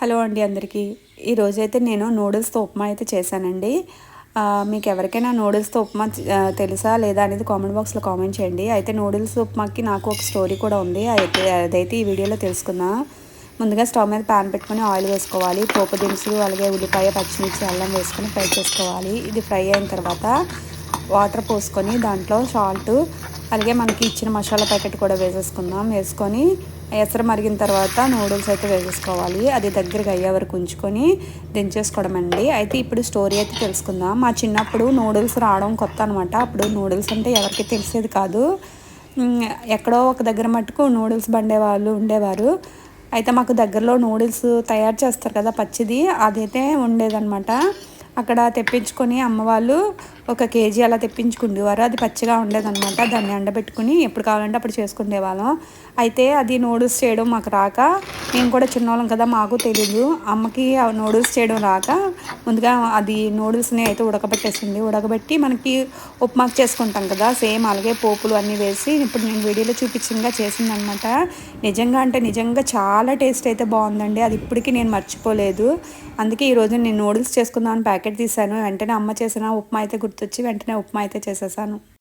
Hello అండి అందరికీ. ఈరోజైతే నేను నూడిల్స్తో ఉప్మా అయితే చేశానండి. మీకు ఎవరికైనా నూడిల్స్తో ఉప్మా తెలుసా లేదా అనేది కామెంట్ బాక్స్లో కామెంట్ చేయండి. అయితే నూడిల్స్ ఉప్మాకి నాకు ఒక స్టోరీ కూడా ఉంది. అయితే అదైతే ఈ వీడియోలో తెలుసుకుందాం. ముందుగా స్టవ్ మీద ప్యాన్ పెట్టుకొని ఆయిల్ వేసుకోవాలి. పోపు దినుసులు అలాగే ఉల్లిపాయ పచ్చిమిర్చి అల్లం వేసుకొని ఫ్రై చేసుకోవాలి. ఇది ఫ్రై అయిన తర్వాత వాటర్ పోసుకొని దాంట్లో సాల్ట్ అలాగే మనకి ఇచ్చిన మసాలా ప్యాకెట్ కూడా వేసేసుకుందాం. వేసుకొని ఎసరు మరిగిన తర్వాత నూడిల్స్ అయితే వేసేసుకోవాలి. అది దగ్గరగా అయ్యే వరకు ఉంచుకొని దించేసుకోవడం అండి. అయితే ఇప్పుడు స్టోరీ అయితే తెలుసుకుందాం. మా చిన్నప్పుడు నూడిల్స్ రావడం కొత్త అనమాట అప్పుడు నూడిల్స్ అంటే ఎవరికి తెలిసేది కాదు. ఎక్కడో ఒక దగ్గర మట్టుకు నూడిల్స్ బండే వాళ్ళు ఉండేవారు. అయితే మాకు దగ్గరలో నూడిల్స్ తయారు చేస్తారు కదా పచ్చిది అదైతే ఉండేదన్నమాట. అక్కడ తెప్పించుకొని అమ్మవాళ్ళు ఒక కేజీ అలా తెప్పించుకుండేవారు. అది పచ్చిగా ఉండేదన్నమాట. దాన్ని ఎండబెట్టుకుని ఎప్పుడు కావాలంటే అప్పుడు చేసుకునే వాళ్ళం అయితే అది నూడిల్స్ చేయడం మాకు రాక మేము కూడా చిన్నవాళ్ళం కదా మాకు తెలీదు. అమ్మకి ఆ నూడిల్స్ చేయడం రాక ముందుగా అది నూడిల్స్ని అయితే ఉడకబెట్టేసింది. ఉడకబెట్టి మనకి ఉప్మాకు చేసుకుంటాం కదా సేమ్ అలాగే పోపులు అన్నీ వేసి ఇప్పుడు నేను వీడియోలో చూపించిందిగా చేసిందనమాట నిజంగా అంటే నిజంగా చాలా టేస్ట్ అయితే బాగుందండి. అది ఇప్పటికీ నేను మర్చిపోలేదు. అందుకే ఈరోజు నేను నూడిల్స్ చేసుకుందామని ప్యాకెట్ తీశాను. వెంటనే అమ్మ చేసిన ఉప్మా అయితే గుర్తొచ్చి వెంటనే ఉప్మా అయితే చేసేసాను.